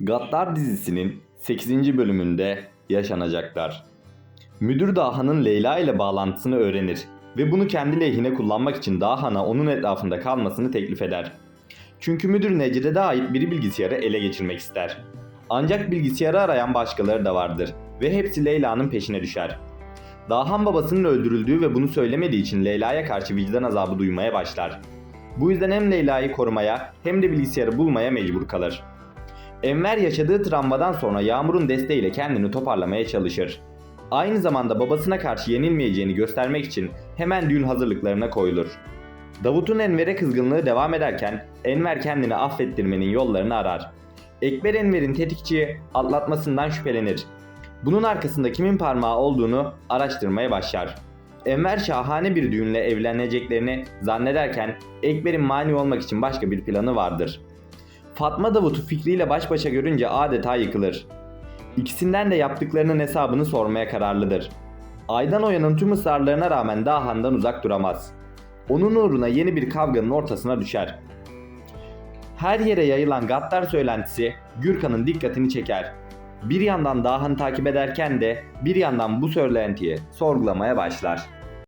Gaddar dizisinin 8. bölümünde yaşanacaklar. Müdür Daha'nın Leyla ile bağlantısını öğrenir ve bunu kendi lehine kullanmak için Daha'na onun etrafında kalmasını teklif eder. Çünkü müdür Necide'de ait bir bilgisayarı ele geçirmek ister. Ancak bilgisayarı arayan başkaları da vardır ve hepsi Leyla'nın peşine düşer. Dahan babasının öldürüldüğü ve bunu söylemediği için Leyla'ya karşı vicdan azabı duymaya başlar. Bu yüzden hem Leyla'yı korumaya hem de bilgisayarı bulmaya mecbur kalır. Enver yaşadığı travmadan sonra Yağmur'un desteğiyle kendini toparlamaya çalışır. Aynı zamanda babasına karşı yenilmeyeceğini göstermek için hemen düğün hazırlıklarına koyulur. Davut'un Enver'e kızgınlığı devam ederken Enver kendini affettirmenin yollarını arar. Ekber Enver'in tetikçiyi atlatmasından şüphelenir. Bunun arkasında kimin parmağı olduğunu araştırmaya başlar. Enver şahane bir düğünle evleneceklerini zannederken Ekber'in mani olmak için başka bir planı vardır. Fatma Davut'u fikriyle baş başa görünce adeta yıkılır. İkisinden de yaptıklarının hesabını sormaya kararlıdır. Aydan Oya'nın tüm ısrarlarına rağmen Dahan'dan uzak duramaz. Onun uğruna yeni bir kavganın ortasına düşer. Her yere yayılan gaddar söylentisi Gürkan'ın dikkatini çeker. Bir yandan Dahan'ı takip ederken de bir yandan bu söylentiyi sorgulamaya başlar.